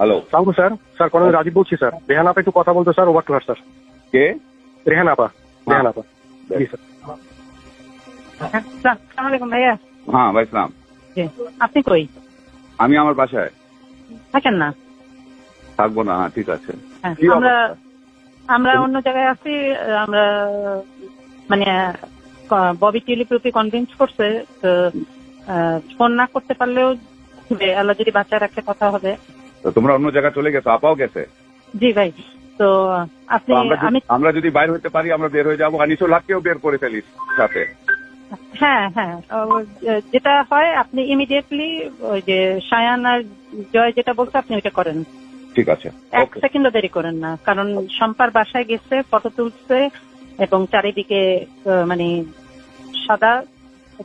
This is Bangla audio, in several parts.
হ্যালো সালামু স্যার স্যার কর্নেল রাজীব বলছি স্যার রেহান আপা একটু কথা বলতে স্যার ওভার টু স্যার কে রেহান আপা রেহান আপা জি স্যার সালাম আলাইকুম ভাইয়া হ্যাঁ ভাই ইসলাম জি আপনি কই আমি আমার বাসায়। থাকেন না? থাকব না ঠিক আছে। হ্যাঁ, আমরা আমরা অন্য জায়গায় আছি আমরা মানে ববি টেলিপ্রপি কনভিন্স করছে তো ফোন না করতে পারলেও। আল্লাহ যদি বাচ্চা রাখে কথা হবে। তো তোমরা অন্য জায়গায় চলে গেছো আপাও গেছে? জি ভাই তো আপনি আমরা যদি- বাইর হতে পারি আমরা বের হয়ে যাব। আর নিচু লাখকেও বের করে ফেলিস সাথে। হ্যাঁ হ্যাঁ যেটা হয় আপনি ইমিডিয়েটলি ওই যে সায়ান আর জয় যেটা বলছে আপনি ওইটা করেন। ঠিক আছে। এক সেকেন্ডও দেরি করেন না কারণ শম্পার বাসায় গেছে ফটো তুলছে এবং চারিদিকে মানে সাদা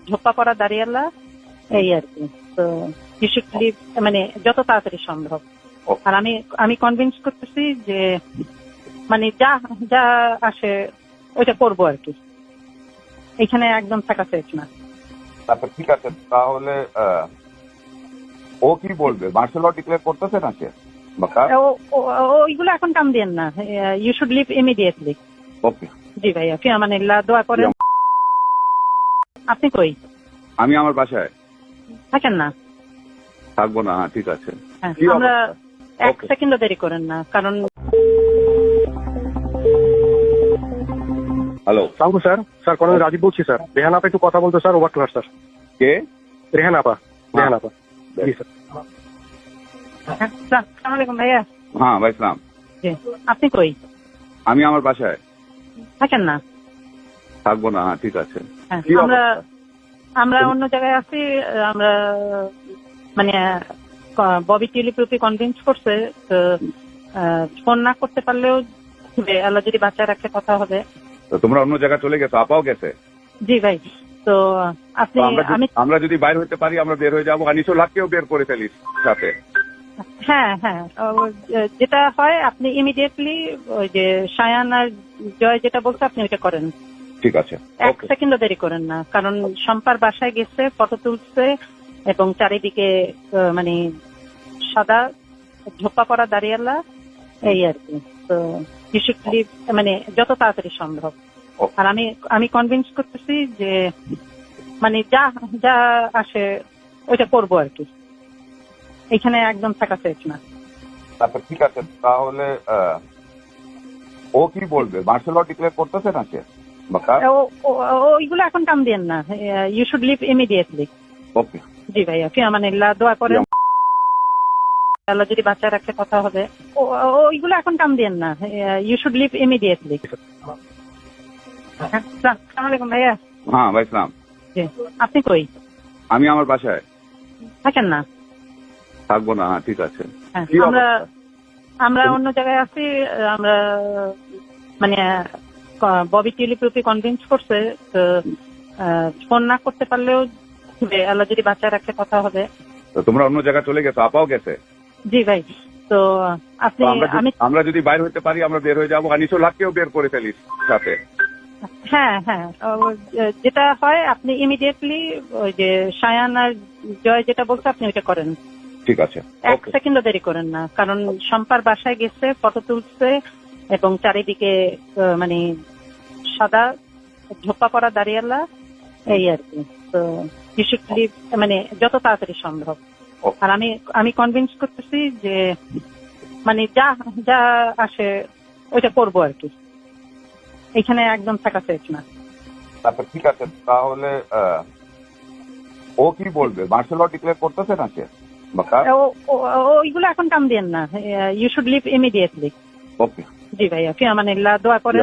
ঝোপা পড়া দাঁড়িয়ালা এই আর কি। তো ইস্যুলি মানে যত তাড়াতাড়ি সম্ভব. আর আমি আমি কনভিন্স করতেছি যে মানে যা যা আসে ওইটা করব আর কি। এখানে একদম থাকা চাইছি না। তারপর ঠিক আছে তাহলে ও কি বলবে? মার্শাল ল ডিক্লেয়ার করতেছে না সে? ওইগুলো এখন কাম দিয়েন না। You should leave immediately okay জি ভাইয়া ফি আমানিল্লাহ দোয়া করেন। আপনি কই? আমি আমার বাসায়। থাকেন না? থাকব না হ্যাঁ ঠিক আছে। হ্যাঁ, আমরা এক সেকেন্ডও দেরি করেন না কারণ হ্যালো সালামু স্যার স্যার রাজীব বলছি স্যার। রেহান আপা একটু কথা বলতে স্যার ওভার হার স্যার। কে? রেহান আপা রেহান আপা জি স্যার। সালাম আলাইকুম ভাইয়া। হ্যাঁ ভাই ইসলাম জি আপনি কই? আমি আমার বাসায়। থাকেন না? থাকব না হ্যাঁ ঠিক আছে। হ্যাঁ, আমরা? আমরা অন্য জায়গায় আছি আমরা মানে ববি টেলিপ্রপি কনভিন্স করছে তো ফোন না করতে পারলেও। আল্লাহ যদি বাচ্চা রাখে কথা হবে। তো তোমরা অন্য জায়গায় চলে গেছো আপাও গেছে? জি ভাই তো আপনি আমরা যদি- আমি আমরা যদি বাইর হতে পারি আমরা বের হয়ে যাব আর নিচু লাখকেও বের করে ফেলিস সাথে। হ্যাঁ হ্যাঁ যেটা হয় আপনি ইমিডিয়েটলি ওই যে সায়ান আর জয় যেটা বলছে আপনি ওইটা করেন। ঠিক আছে এক সেকেন্ডও দেরি করেন না কারণ শম্পার বাসায় গেছে ফটো তুলছে এবং চারিদিকে মানে সাদা ঝোপা পড়া দাঁড়িয়ালা এই আর কি। তো ইস্যুলি মানে যত তাড়াতাড়ি সম্ভব। আর আমি আমি কনভিন্স করতেছি যে মানে যা যা আসে ওইটা করব আর কি। এখানে একদম থাকা চাইছি না। তারপর ঠিক আছে তাহলে ও কি বলবে? মার্শাল ল ডিক্লেয়ার করতেছে না সে ওইগুলো এখন কাম দিয়েন না। You should leave immediately okay জি ভাইয়া ফি আমানিল্লাহ দোয়া করেন। আল্লাহ যদি বাচ্চা রাখে কথা হবে। ওইগুলো এখন কাম দিয়েন না। ইউ শুড লিভ ইমিডিয়েটলি সালাম আলাইকুম ভাইয়া। হ্যাঁ ভাই ইসলাম জি আপনি কই? আমি আমার বাসায়। থাকেন না? থাকব না হ্যাঁ ঠিক আছে। হ্যাঁ, আমরা আমরা অন্য জায়গায় আছি আমরা মানে ববি টেলিপ্রপি কনভিন্স করছে তো ফোন না করতে পারলেও আল্লাহ যদি বাচ্চা রাখে কথা হবে। তো তোমরা অন্য জায়গায় চলে গেছো আপাও গেছে? জি ভাই তো আপনি আমি আমরা যদি বাইর হতে পারি আমরা বের হয়ে যাব। আর নিচু লাখকেও বের করে ফেলিস সাথে। হ্যাঁ হ্যাঁ যেটা হয় আপনি ইমিডিয়েটলি ওই যে সায়ান আর জয় যেটা বলছে আপনি ওইটা করেন। ঠিক আছে এক সেকেন্ডও দেরি করেন না কারণ শম্পার বাসায় গেছে ফটো তুলছে এবং চারিদিকে মানে সাদা ঝোপা পড়া দাঁড়িয়ালা এই আর কি। তো ইস্যুলি মানে যত তাড়াতাড়ি সম্ভব. আর আমি আমি কনভিন্স করতেছি যে মানে যা যা আসে ওইটা করব আর কি। এখানে একদম থাকা চাইছি না। তারপর ঠিক আছে। তাহলে ও কি বলবে? মার্শাল ল ডিক্লেয়ার করতেছে না সে ওইগুলো এখন কাম দিয়েন না। You should leave immediately okay জি ভাইয়া ফি আমানিল্লাহ দোয়া করেন